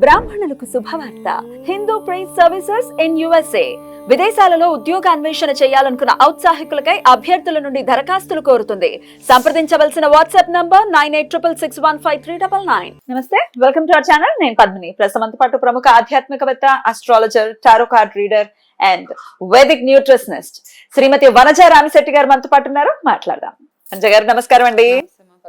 బ్రాహ్మణులకు శుభవార్త. Hindu priest services in USA. విదేశాలలో ఉద్యోగ అన్వేషణ చేయాలనుకున్న ఔత్సాహికులకై అభ్యర్థుల నుండి దరఖాస్తులు కోరుతుంది. సంప్రదించవలసిన WhatsApp number nine eight triple six one five three double nine. Namaste welcome to our channel. నేను పద్మిని. ప్రస్తుతం పాటు ప్రముఖ ఆధ్యాత్మికవేత్త astrologer tarot card reader and Vedic nutritionist Shrimati Vanaja Ramisetti garu మనతో పాటు ఉన్నారు. మాట్లాడదాం. వనజ గారు నమస్కారం అండి.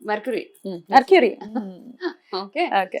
Mercury Mercury okay okay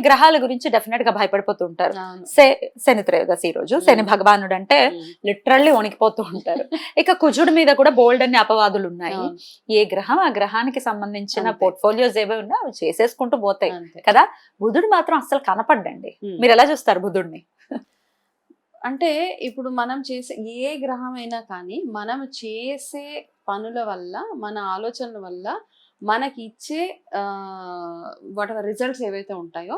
గ్రహాల గురించి డెఫినెట్గా భయపడిపోతూ ఉంటారు శని త్రయోదశి ఈ రోజు శని. భగవానుడు అంటే. లిటరల్లీ వణికిపోతూ ఉంటారు ఇక కుజుడి మీద కూడా బోల్డ్ అన్ని అపవాదులు ఉన్నాయి. ఏ గ్రహం ఆ గ్రహానికి సంబంధించిన. పోర్ట్ఫోలియోస్ ఏవో ఉన్నా అవి చేసేసుకుంటూ పోతాయి కదా బుధుడు మాత్రం అసలు కనపడ్డండి. మీరు ఎలా చూస్తారు బుధుడిని అంటే ఇప్పుడు మనం చేసే ఏ గ్రహం అయినా కానీ మనం చేసే పనుల వల్ల మన ఆలోచనల వల్ల మనకి ఇచ్చే వాట్ రిజల్ట్స్ ఏవైతే ఉంటాయో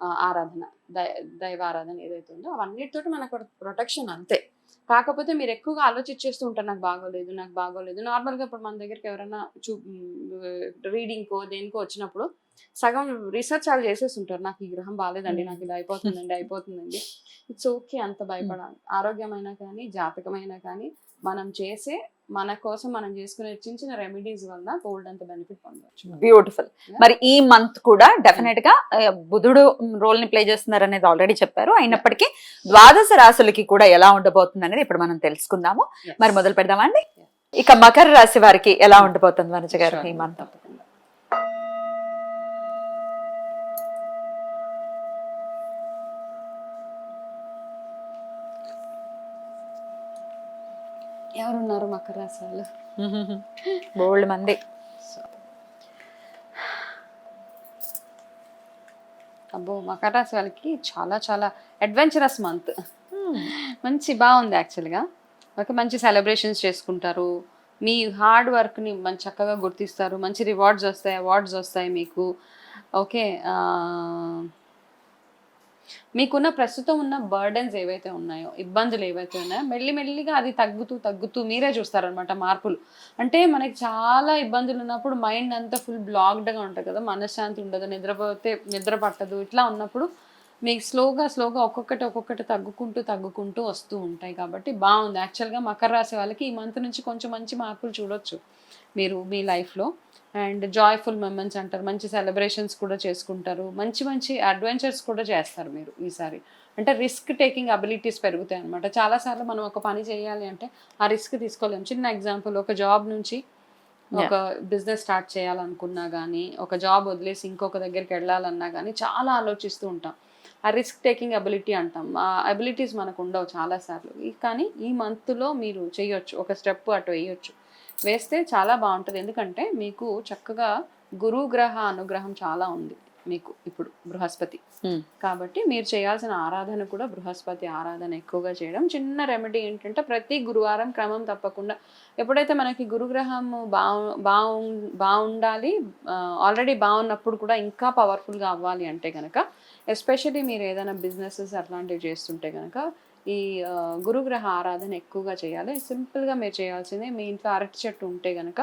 ఆరాధన దై దైవ ఆరాధన ఏదైతే ఉందో అవన్నిటితోటి మనకు ప్రొటెక్షన్ అంతే. కాకపోతే మీరు ఎక్కువగా ఆలోచించేస్తూ ఉంటారు నాకు బాగోలేదు నాకు బాగోలేదు. నార్మల్గా ఇప్పుడు మన దగ్గరికి ఎవరైనా చూ రీడింగ్కో దేనికో వచ్చినప్పుడు సగం రీసెర్చ్ వాళ్ళు చేసేస్తుంటారు నాకు ఈ గ్రహం బాగాలేదండి నాకు ఇది అయిపోతుందండి అయిపోతుందండి. ఇట్స్ ఓకే అంత భయపడాలి. ఆరోగ్యమైనా కానీ జాతకమైనా కానీ మనం చేసే మన కోసం మనం చేసుకునే చిన్న చిన్న రెమెడీస్ వల్ల గోల్డ్ అంత బెనిఫిట్ పొందవచ్చు బ్యూటిఫుల్ మరి ఈ మంత్ కూడా డెఫినెట్గా బుధుడు రోల్ని ప్లే చేస్తున్నారు అనేది ఆల్రెడీ చెప్పారు. అయినప్పటికీ ద్వాదశ రాశులకి కూడా ఎలా ఉండబోతుంది అనేది ఇప్పుడు మనం తెలుసుకుందాము. మరి మొదలు పెడదామా అండి Yeah. ఇక మకర రాశి వారికి ఎలా ఉండబోతుంది వనజ గారు ఈ మంత్ ఎవరున్నారు మకర రాశి వాళ్ళు? బోల్డ్ మంది. అబ్బో మకర రాశి వాళ్ళకి చాలా చాలా అడ్వెంచరస్ మంత్ మంచి బాగుంది యాక్చువల్గా ఓకే మంచి సెలబ్రేషన్స్ చేసుకుంటారు. మీ హార్డ్ వర్క్ని మంచి చక్కగా గుర్తిస్తారు. మంచి రివార్డ్స్ వస్తాయి అవార్డ్స్ వస్తాయి మీకు. ఓకే మీకున్న ప్రస్తుతం ఉన్న బర్డెన్స్ ఏవైతే ఉన్నాయో ఇబ్బందులు ఏవైతే ఉన్నాయో మెల్లిమెల్లిగా అది తగ్గుతూ తగ్గుతూ మీరే చూస్తారనమాట మార్పులు. అంటే మనకి చాలా ఇబ్బందులు ఉన్నప్పుడు మైండ్ అంతా ఫుల్ బ్లాక్డ్గా ఉంటుంది కదా మనశ్శాంతి ఉండదు నిద్రపోతే నిద్ర పట్టదు ఇట్లా ఉన్నప్పుడు మీకు స్లోగా స్లోగా ఒక్కొక్కటి ఒక్కొక్కటి తగ్గుకుంటూ తగ్గుకుంటూ వస్తూ ఉంటాయి కాబట్టి బాగుంది. యాక్చువల్గా మకర రాశి వాళ్ళకి ఈ మంత్ నుంచి కొంచెం మంచి మార్పులు చూడొచ్చు మీరు మీ లైఫ్లో అండ్ జాయ్ఫుల్ మూమెంట్స్ అంటారు. మంచి సెలబ్రేషన్స్ కూడా చేసుకుంటారు. మంచి మంచి అడ్వెంచర్స్ కూడా చేస్తారు మీరు ఈసారి. అంటే రిస్క్ టేకింగ్ అబిలిటీస్ పెరుగుతాయి అనమాట చాలాసార్లు మనం ఒక పని చేయాలి అంటే ఆ రిస్క్ తీసుకోలేము చిన్న ఎగ్జాంపుల్ ఒక జాబ్ నుంచి ఒక బిజినెస్ స్టార్ట్ చేయాలనుకున్నా కానీ ఒక జాబ్ వదిలేసి ఇంకొక దగ్గరికి వెళ్ళాలన్నా కానీ చాలా ఆలోచిస్తూ ఉంటాం. ఆ రిస్క్ టేకింగ్ అబిలిటీ అంటాం. ఆ అబిలిటీస్ మనకు ఉండవు చాలాసార్లు కానీ ఈ మంత్లో మీరు చేయొచ్చు. ఒక స్టెప్ అటు వేయొచ్చు. వేస్తే చాలా బాగుంటుంది. ఎందుకంటే మీకు చక్కగా గురు గ్రహ అనుగ్రహం చాలా ఉంది మీకు ఇప్పుడు బృహస్పతి. కాబట్టి మీరు చేయాల్సిన ఆరాధన కూడా బృహస్పతి ఆరాధన ఎక్కువగా చేయడం. చిన్న రెమెడీ ఏంటంటే ప్రతి గురువారం క్రమం తప్పకుండా ఎప్పుడైతే మనకి గురుగ్రహం బాగు బాగు బాగుండాలి ఆల్రెడీ బాగున్నప్పుడు కూడా ఇంకా పవర్ఫుల్గా అవ్వాలి అంటే కనుక ఎస్పెషల్లీ మీరు ఏదైనా బిజినెసెస్ అట్లాంటివి చేస్తుంటే కనుక ఈ గురుగ్రహ ఆరాధన ఎక్కువగా చేయాలి. సింపుల్గా మీరు చేయాల్సిందే మీ ఇంట్లో అరటి చెట్టు ఉంటే కనుక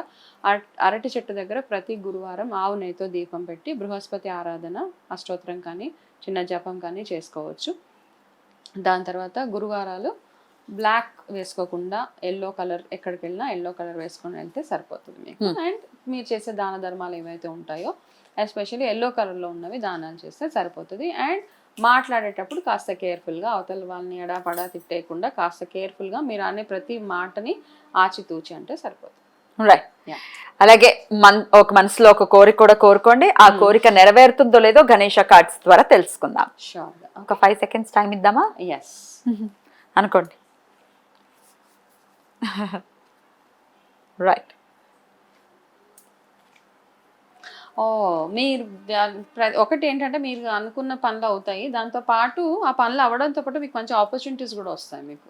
అరటి చెట్టు దగ్గర ప్రతి గురువారం ఆవు నెయ్యితో దీపం పెట్టి బృహస్పతి ఆరాధన అష్టోత్తరం కానీ చిన్న జపం కానీ చేసుకోవచ్చు. దాని తర్వాత గురువారాలు బ్లాక్ వేసుకోకుండా ఎల్లో కలర్ ఎక్కడికి వెళ్ళినా ఎల్లో కలర్ వేసుకొని వెళ్తే సరిపోతుంది మీకు. Hmm. అండ్ మీరు చేసే దాన ధర్మాలు ఏవైతే ఉంటాయో ఎస్పెషల్లీ ఎల్లో కలర్లో ఉన్నవి దానాలు చేస్తే సరిపోతుంది. అండ్ మాట్లాడేటప్పుడు కాస్త కేర్ఫుల్గా అవతల వాళ్ళని ఎడాపడా తిట్టేయకుండా కాస్త కేర్ఫుల్గా మీరు అనే ప్రతి మాటని ఆచితూచి అంటే సరిపోతుంది. రైట్. అలాగే మన్ ఒక మనసులో ఒక కోరిక కూడా కోరుకోండి. ఆ Hmm. కోరిక నెరవేరుతుందో లేదో గణేష కార్డ్స్ ద్వారా తెలుసుకుందాం. ఒక ఫైవ్ సెకండ్స్ టైం ఇద్దామా? ఎస్ అనుకోండి. రైట్ ఓ మీరు ఒకటి ఏంటంటే మీరు అనుకున్న పనులు అవుతాయి. దాంతో పాటు ఆ పనులు అవ్వడంతో పాటు మీకు మంచి ఆపర్చునిటీస్ కూడా వస్తాయి మీకు.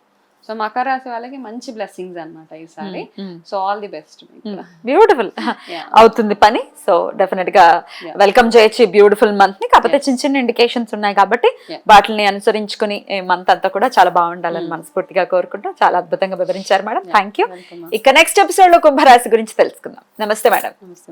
సో మకర రాశి వాళ్ళకి మంచి బ్లెస్సింగ్స్ అన్నమాట ఈసారి. So all the best beautiful అవుతుంది పని. సో డెఫినెట్గా. వెల్కమ్ చేయొచ్చు బ్యూటిఫుల్ మంత్ని. కాకపోతే చిన్న చిన్న ఇండికేషన్స్ ఉన్నాయి కాబట్టి. వాటిని అనుసరించుకుని మంత్ అంతా కూడా చాలా బాగుండాలని మనస్ఫూర్తిగా కోరుకుంటూ చాలా అద్భుతంగా వివరించారు మేడం. థ్యాంక్ యూ ఇక నెక్స్ట్ ఎపిసోడ్లో కుంభరాశి గురించి తెలుసుకుందాం. నమస్తే మేడం. నమస్తే